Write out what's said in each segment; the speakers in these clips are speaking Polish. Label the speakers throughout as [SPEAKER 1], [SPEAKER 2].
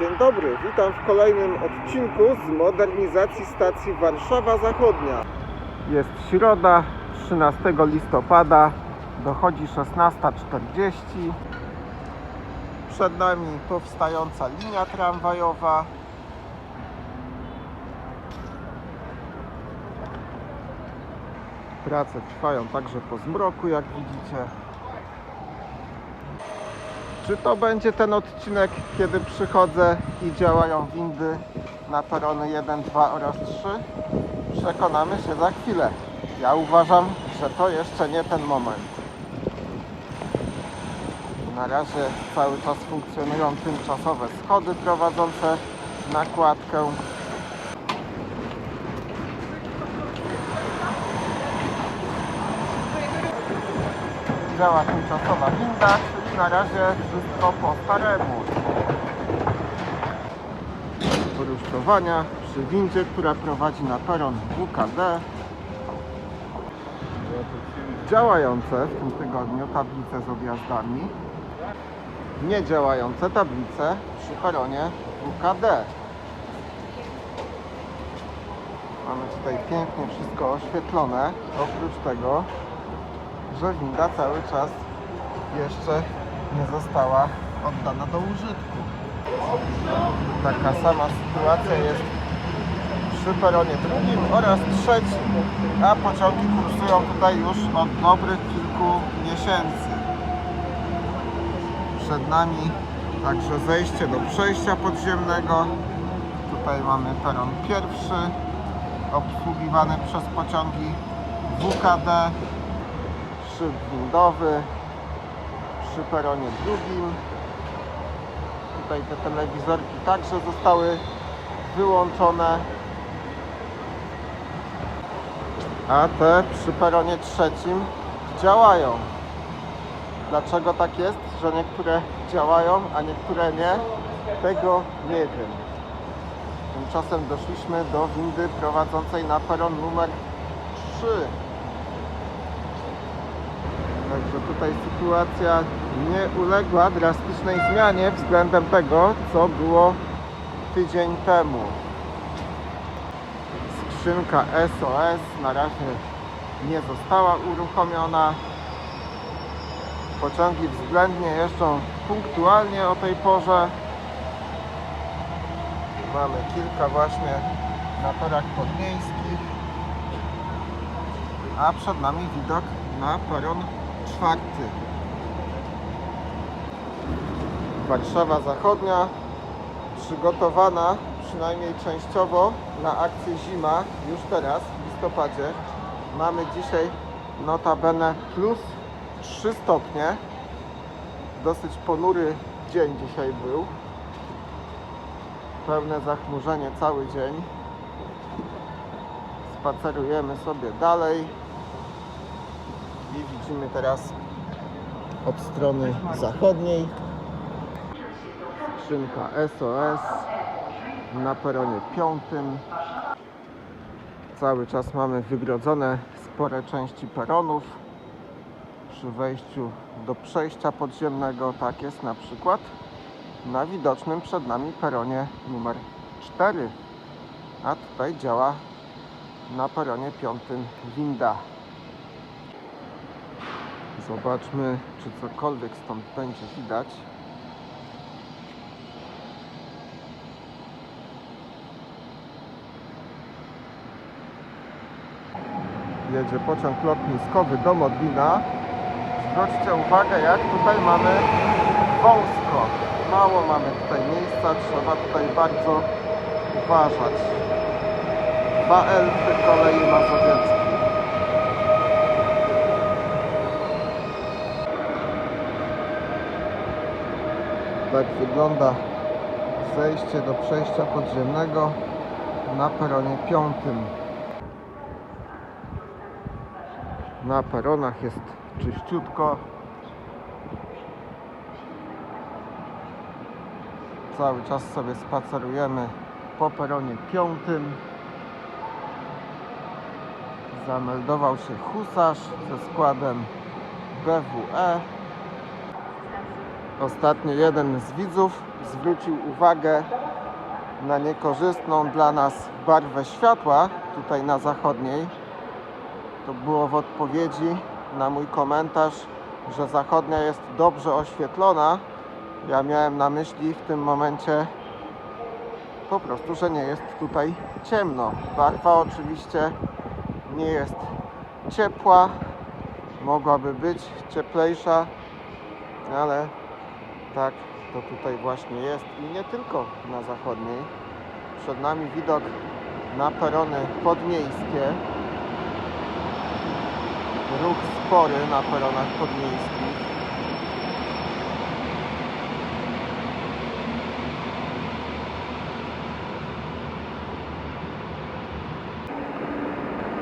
[SPEAKER 1] Dzień dobry, witam w kolejnym odcinku z modernizacji stacji Warszawa Zachodnia. Jest środa, 13 listopada, dochodzi 16.40. Przed nami powstająca linia tramwajowa. Prace trwają także po zmroku, jak widzicie. Czy to będzie ten odcinek, kiedy przychodzę i działają windy na perony 1, 2 oraz 3? Przekonamy się za chwilę. Ja uważam, że to jeszcze nie ten moment. Na razie cały czas funkcjonują tymczasowe schody prowadzące na kładkę. Działa tymczasowa winda, na razie wszystko po staremu. Porusztowania przy windzie, która prowadzi na peron WKD. Działające w tym tygodniu tablice z objazdami. Niedziałające tablice przy peronie WKD. Mamy tutaj pięknie wszystko oświetlone. Oprócz tego że winda cały czas jeszcze nie została oddana do użytku. Taka sama sytuacja jest przy peronie drugim oraz trzecim, a pociągi kursują tutaj już od dobrych kilku miesięcy. Przed nami także zejście do przejścia podziemnego. Tutaj mamy peron pierwszy, obsługiwany przez pociągi WKD szyb windowy przy peronie drugim. Tutaj te telewizorki także zostały wyłączone. A te przy peronie trzecim działają. Dlaczego tak jest, że niektóre działają, a niektóre nie? Tego nie wiem. Tymczasem doszliśmy do windy prowadzącej na peron numer 3. Także tutaj sytuacja nie uległa drastycznej zmianie względem tego, co było tydzień temu. Skrzynka SOS na razie nie została uruchomiona. Pociągi względnie jeżdżą punktualnie o tej porze. Mamy kilka właśnie na torach podmiejskich. A przed nami widok na peron czwarty. Warszawa Zachodnia przygotowana przynajmniej częściowo na akcję zima już teraz w listopadzie. Mamy dzisiaj notabene plus 3 stopnie. Dosyć ponury dzień dzisiaj był. Pełne zachmurzenie cały dzień. Spacerujemy sobie dalej widzimy teraz od strony zachodniej skrzynka SOS na peronie piątym. Cały czas mamy wygrodzone spore części peronów przy wejściu do przejścia podziemnego. Tak jest na przykład na widocznym przed nami peronie numer 4. A tutaj działa na peronie piątym winda. Zobaczmy, czy cokolwiek stąd będzie widać. Jedzie pociąg lotniskowy do Modlina. Zwróćcie uwagę, jak tutaj mamy wąsko. Mało mamy tutaj miejsca, trzeba tutaj bardzo uważać. Dwa elfy kolei mazowieckiej. Tak wygląda zejście do przejścia podziemnego na peronie piątym. Na peronach jest czyściutko. Cały czas sobie spacerujemy po peronie piątym. Zameldował się husarz ze składem BWE. Ostatnio jeden z widzów zwrócił uwagę na niekorzystną dla nas barwę światła tutaj na zachodniej. To było w odpowiedzi na mój komentarz, że zachodnia jest dobrze oświetlona. Ja miałem na myśli w tym momencie po prostu, że nie jest tutaj ciemno. Barwa oczywiście nie jest ciepła, mogłaby być cieplejsza, ale tak to tutaj właśnie jest i nie tylko na zachodniej. Przed nami widok na perony podmiejskie. Ruch spory na peronach podmiejskich.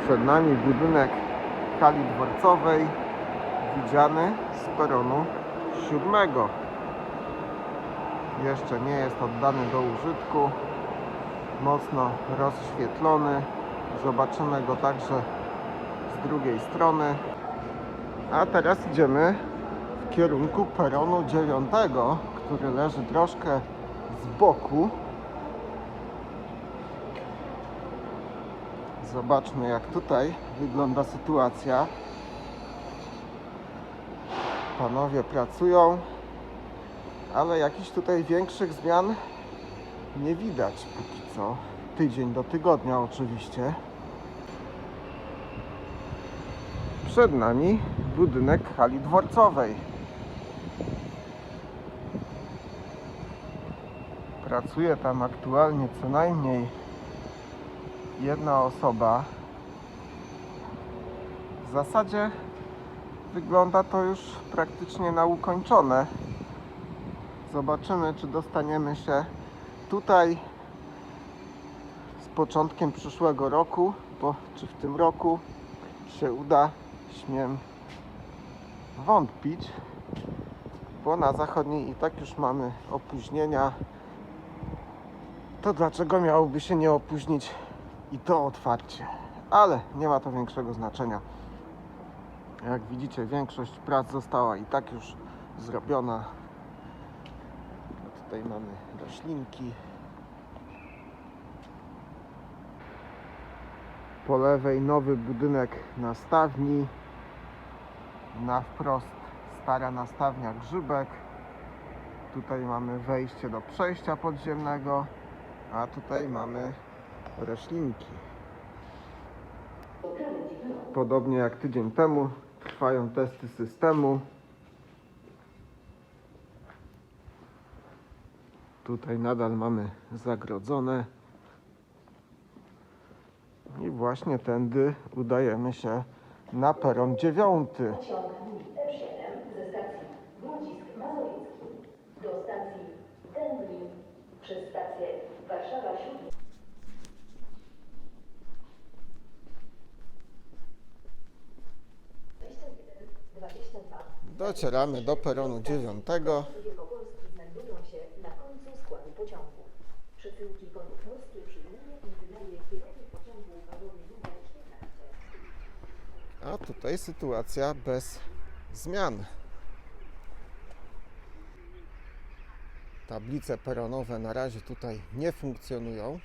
[SPEAKER 1] Przed nami budynek hali dworcowej widziany z peronu siódmego. Jeszcze nie jest oddany do użytku. Mocno rozświetlony. Zobaczymy go także z drugiej strony. A teraz idziemy w kierunku peronu dziewiątego, który leży troszkę z boku. Zobaczmy jak tutaj wygląda sytuacja. Panowie pracują, ale jakichś tutaj większych zmian nie widać póki co. Tydzień do tygodnia oczywiście. Przed nami budynek hali dworcowej. Pracuje tam aktualnie co najmniej jedna osoba. W zasadzie wygląda to już praktycznie na ukończone. Zobaczymy, czy dostaniemy się tutaj z początkiem przyszłego roku, bo czy w tym roku się uda, śmiem wątpić, bo na zachodniej i tak już mamy opóźnienia. To dlaczego miałoby się nie opóźnić i to otwarcie? Ale nie ma to większego znaczenia. Jak widzicie, większość prac została i tak już zrobiona. Tutaj mamy roślinki. Po lewej nowy budynek nastawni. Na wprost stara nastawnia Grzybek. Tutaj mamy wejście do przejścia podziemnego, a tutaj mamy roślinki. Podobnie jak tydzień temu trwają testy systemu. Tutaj nadal mamy zagrodzone. I właśnie tędy udajemy się na peron dziewiąty.
[SPEAKER 2] Pociąg M7 ze stacji Grodzisk Mazowiecki do stacji Dęblin przez stację Warszawa Śród. Dwadzieścia dwa.
[SPEAKER 1] Docieramy do peronu dziewiątego.
[SPEAKER 2] Wielkopolski znajdują się na końcu składu pociągu. Przesyłki konów morskie przyjmuje i wydaje kierownik pociągu wagonie numer 14.
[SPEAKER 1] A tutaj sytuacja bez zmian. Tablice peronowe na razie tutaj nie funkcjonują.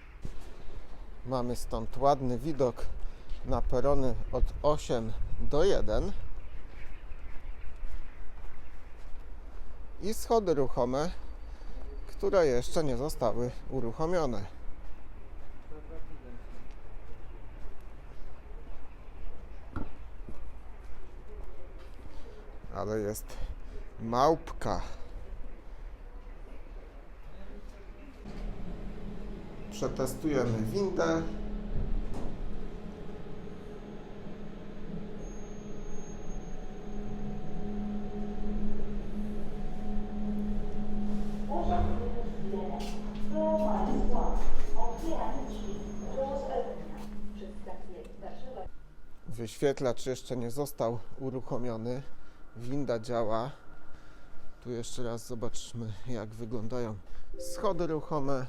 [SPEAKER 1] Mamy stąd ładny widok na perony od 8 do 1. I schody ruchome, które jeszcze nie zostały uruchomione. ale jest małpka. Przetestujemy windę. Wyświetlacz jeszcze nie został uruchomiony. Winda działa. Tu jeszcze raz zobaczmy, jak wyglądają schody ruchome.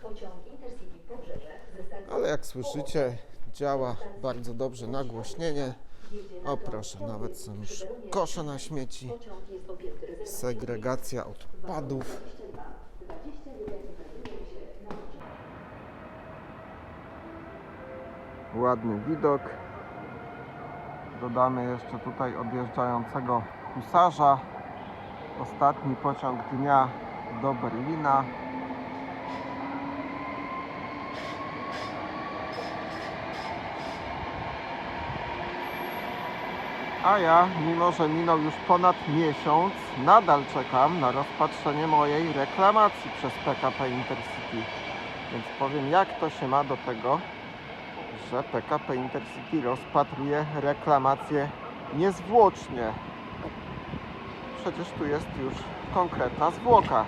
[SPEAKER 1] Ale jak słyszycie, działa bardzo dobrze nagłośnienie. O proszę, nawet są już kosze na śmieci. Segregacja odpadów. Ładny widok. Dodamy jeszcze tutaj odjeżdżającego husarza. Ostatni pociąg dnia do Berlina. A ja, mimo że minął już ponad miesiąc, nadal czekam na rozpatrzenie mojej reklamacji przez PKP Intercity. Więc powiem, jak to się ma do tego, że PKP Intercity rozpatruje reklamację niezwłocznie. Przecież tu jest już konkretna zwłoka.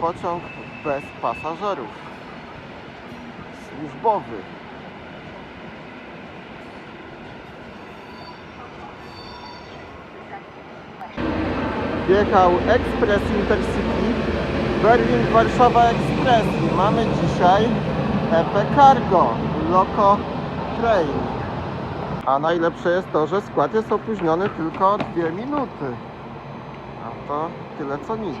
[SPEAKER 1] Pociąg bez pasażerów. Służbowy. Wjechał ekspres Intercity Berlin-Warszawa Express mamy dzisiaj EP Cargo Loco Train. A najlepsze jest to, że skład jest opóźniony tylko o 2 minuty. A to tyle co nic.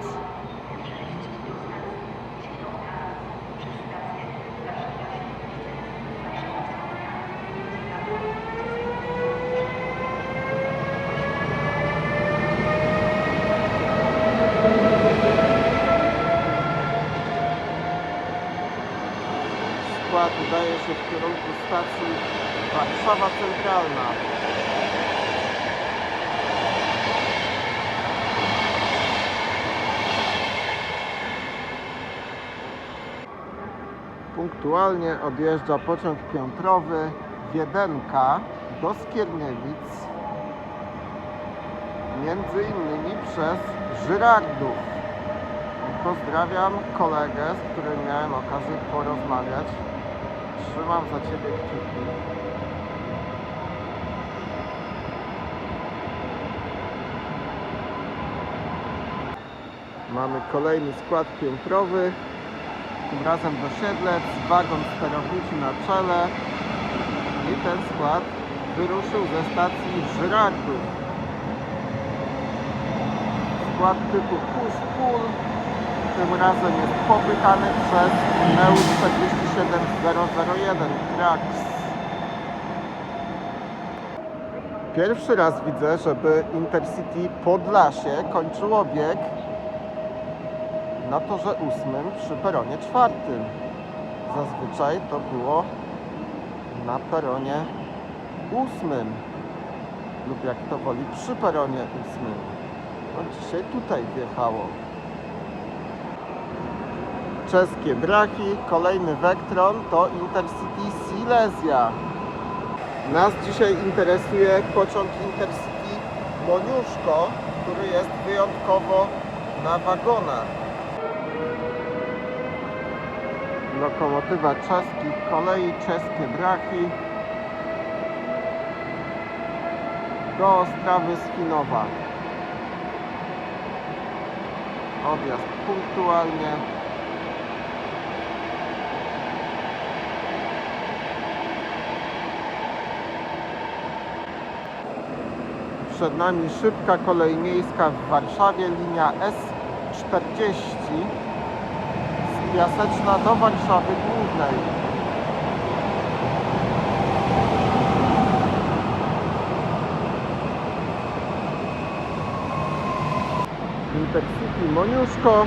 [SPEAKER 1] Skład udaje się w kierunku stacji Warszawa Centralna. Punktualnie odjeżdża pociąg piętrowy Wiedenka do Skierniewic, między innymi przez Żyrardów. Pozdrawiam kolegę, z którym miałem okazję porozmawiać. Trzymam za Ciebie kciuki. Mamy kolejny skład piętrowy. Tym razem do Siedlec, wagon sterowniczy na czele. I ten skład wyruszył ze stacji Żyrardów. Skład typu push-pull tym razem jest popychany przez Neu 47001 Trax. Pierwszy raz widzę, żeby Intercity Podlasie kończyło bieg na torze ósmym przy peronie czwartym. Zazwyczaj to było na peronie ósmym lub jak to woli przy peronie ósmym. No dzisiaj tutaj wjechało czeskie Draki, kolejny Vectron to Intercity Silesia. Nas dzisiaj interesuje pociąg Intercity Moniuszko, który jest wyjątkowo na wagonach. Lokomotywa czeskich kolei, czeskie Draki do Ostrawy Schinowa. Odjazd punktualnie. Przed nami szybka kolej miejska w Warszawie, linia S40 z Piaseczna do Warszawy Głównej. Intercity Moniuszko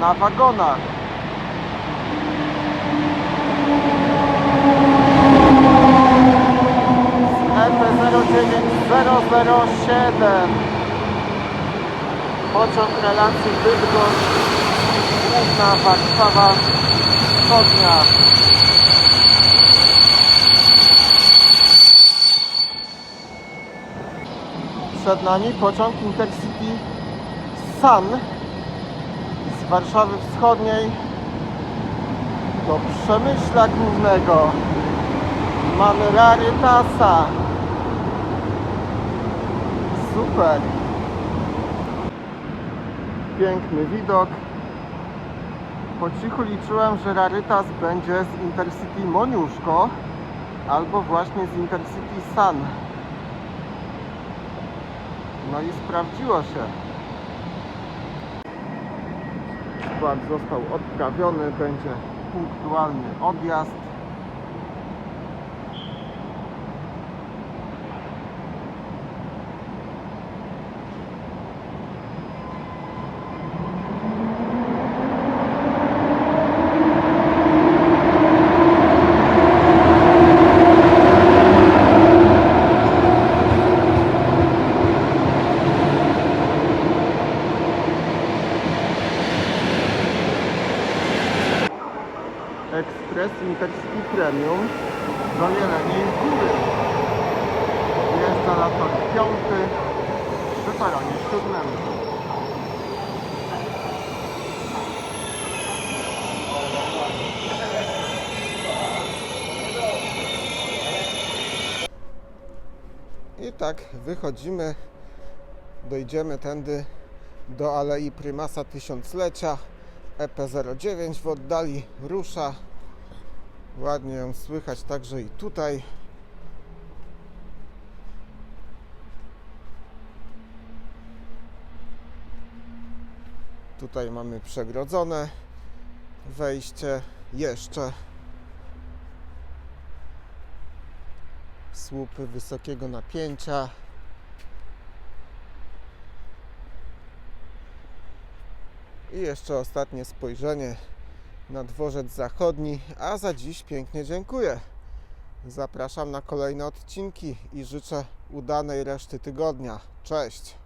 [SPEAKER 1] na wagonach. EP09007 Pociąg relacji Bydgoszcz Główna Warszawa Wschodnia. Przed nami pociąg Intercity Sun z Warszawy Wschodniej do Przemyśla Głównego. Mamy Rarytasa Super. Piękny widok. Po cichu liczyłem, że Rarytas będzie z Intercity Moniuszko albo właśnie z Intercity Sun. No i sprawdziło się. Skład został odprawiony, będzie punktualny odjazd. Siódmym. I tak wychodzimy, dojdziemy tędy do Alei Prymasa Tysiąclecia. EP09 w oddali rusza. Ładnie ją słychać także i tutaj. Tutaj mamy przegrodzone wejście jeszcze. Słupy wysokiego napięcia. I jeszcze ostatnie spojrzenie na dworzec zachodni, a za dziś pięknie dziękuję. Zapraszam na kolejne odcinki i życzę udanej reszty tygodnia. Cześć!